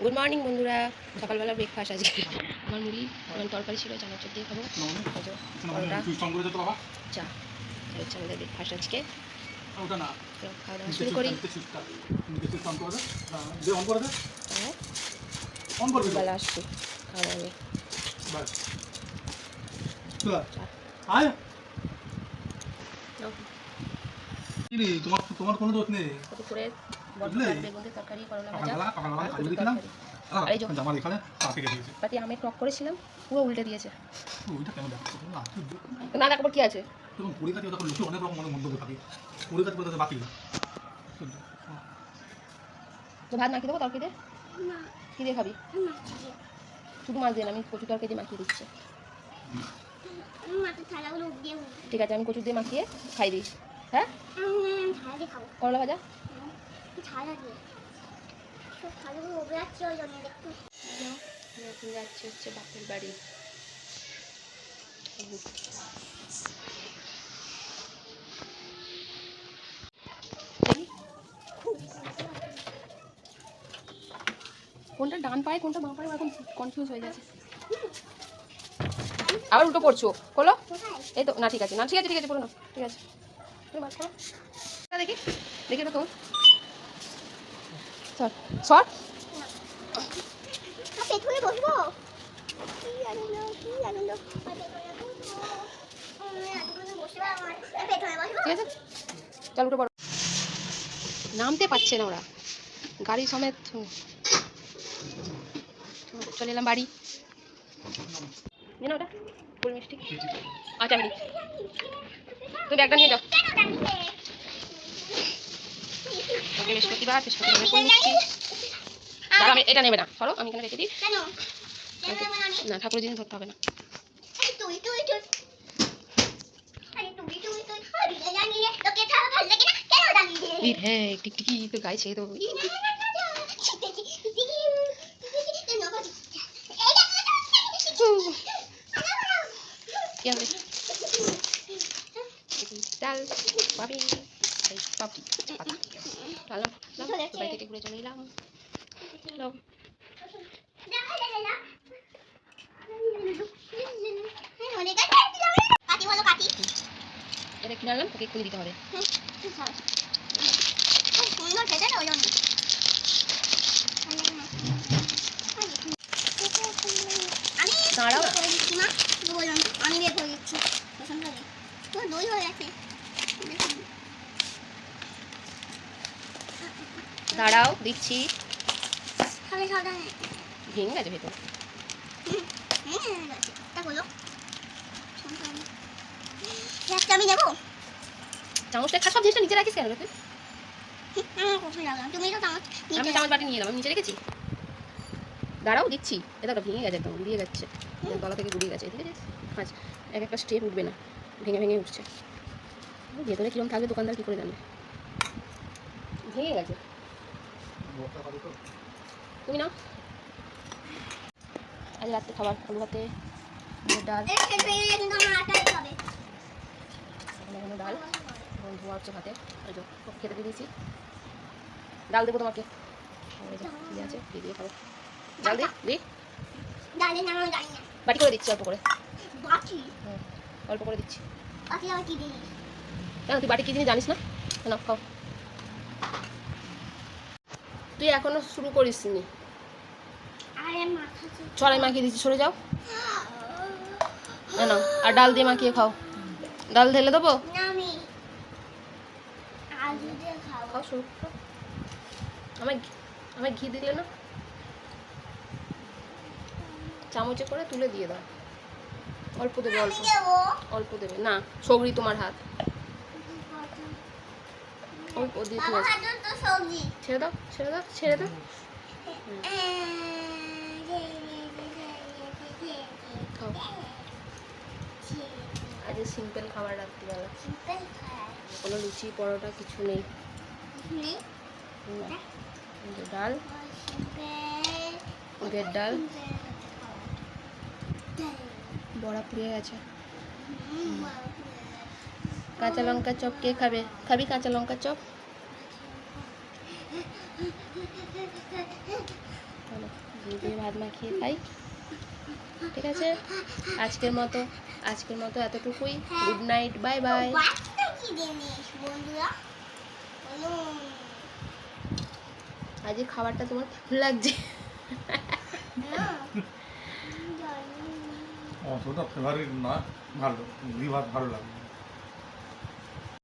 Good morning বন্ধুরা। সকালবেলা breakfast আজকে। আমার মুড়ি আমার তরকারি ছিল চানার চট দিয়ে খাব। চা। হচ্ছে আমাদের ব্রেকফাস্ট আজকে। খাওয়া দাওয়া শুরু করি। হ্যাঁ, হ্যাঁ। বেলা আসছি। খাওয়া দাওয়া তোমার তোমার কোনো দোষ নেই। বেগুনের তরকারি করলা ভাজা আর এই যে। আমের টক করেছিলাম পুরো উল্টে দিয়েছে। না কি আছে। তখন অনেক রকম অনেক থাকে। বলতে তো ভাত মাখিয়ে দেবো তরকারি দিয়ে কি দিয়ে খাবি? শুধু মাছ দিয়ে আমি কচু তরকারি দিয়ে মাখিয়ে দিচ্ছি। ঠিক আছে আমি কচু দিয়ে মাখিয়ে খাই দিই। হ্যাঁ? করলা ভাজা? বাপের বাড়ি। কোনটা ডান পায়ে, কোনটা বাঁ পায়ে এখন কনফিউজ হয়ে যাচ্ছে আবার উল্টো পড়ছো, খোলো। এই তো, না, ঠিক আছে, না, ঠিক আছে ঠিক আছে, পড়ো না ঠিক আছে। দেখি দেখি তো সর সর বসবো? কি আনন্দ কি আনন্দ? ঠিক আছে। চল উঠে পড়ো। নামতে পারছে না ওরা। গাড়ি সমেত চলে এলাম বাড়ি। ওটা ফুল মিষ্টি আচ্ছা তুমি ব্যাগটা নিয়ে যাও। ওকে বৃহস্পতিবার বৃহস্পতিবার মিষ্টি দাঁড়া আমি এটা নেবে না সরো আমি এখানে রেখে দিই না ঠাকুরের জিনিস ধরতে হবে না হ্যাঁ টিকটিকি তো গাইছে তো? ডাল এই পাপড়ি পাতা থেকে ঘুরে চলে এলাম। চলো। এটা কিনে আনলাম তোকে এক্ষুনি দিতে হবে। আমি দাঁড়াও বের করে দিচ্ছি। দই হয়ে গেছে। দাঁড়াও দিচ্ছি। ভেঙে গেছে ভেতর। আমি চামচটা খা সব জিনিসটা নিচে রাখিস কেন তুমি তো চামচ আমি নিচে চামচ বাটি নিয়ে এলাম আমি নিচে রেখেছি। দাঁড়াও দিচ্ছি। এটা তো ভেঙে গেছে একদম গুড়িয়ে যাচ্ছে। তলা থেকে গুড়িয়ে গেছে এদিকে পাঁচ এক একটা স্টেপ উঠবে না। ভেঙে ভেঙে উঠছে। ভেতরে কিরম থাকবে দোকানদার কী করে জানবে ভেঙে গেছে। তুমি না আজ রাত্রে খাবার আলু ভাতে ডাল। ডাল। ধোয়া হচ্ছে ভাতে। ওই খেতে দিয়ে দিয়েছি। ডাল দেবো তোমাকে। দিয়ে আছে দিয়ে দিয়ে খাব। ডাল দি দি। বাটি করে দিচ্ছি অল্প করে। অল্প করে দিচ্ছি। কেন তুই বাটি কি জিনিস জানিস না? না খাও। তুই এখনও শুরু করিস নি মাখিয়ে দিচ্ছি সরে যাও। না আর ডাল দিয়ে মাখিয়ে খাও। ডাল ঢেলে দেবো? খাও শুরু ঘি দিলে না? চামচে করে তুলে দিয়ে দাও। অল্প দেবে অল্প। অল্প দেবে। না সবরি তোমার হাত। অল্প দিয়ে ঠিক ছেড়ে দাও ছেড়ে দাও ছেড়ে দাও। খাও। আজ সিম্পল খাবার রাত্রিবেলা। কোনো লুচি, পরোটা কিছু নেই। ডাল। মুগের ডাল। বড়া পুড়িয়ে গেছে। কাঁচা লঙ্কা চপ কে খাবে? খাবি কাঁচা লঙ্কা চপ? দিয়ে ভাত মাখিয়ে খাই। ঠিক আছে? আজকের মতো আজকের মতো এতটুকুই। গুড নাইট বাই বাই আজকে খাবারটা তোমার কেমন লাগছে। হ্যাঁ অতটা ফেভারিট না ভালো ভালো লাগে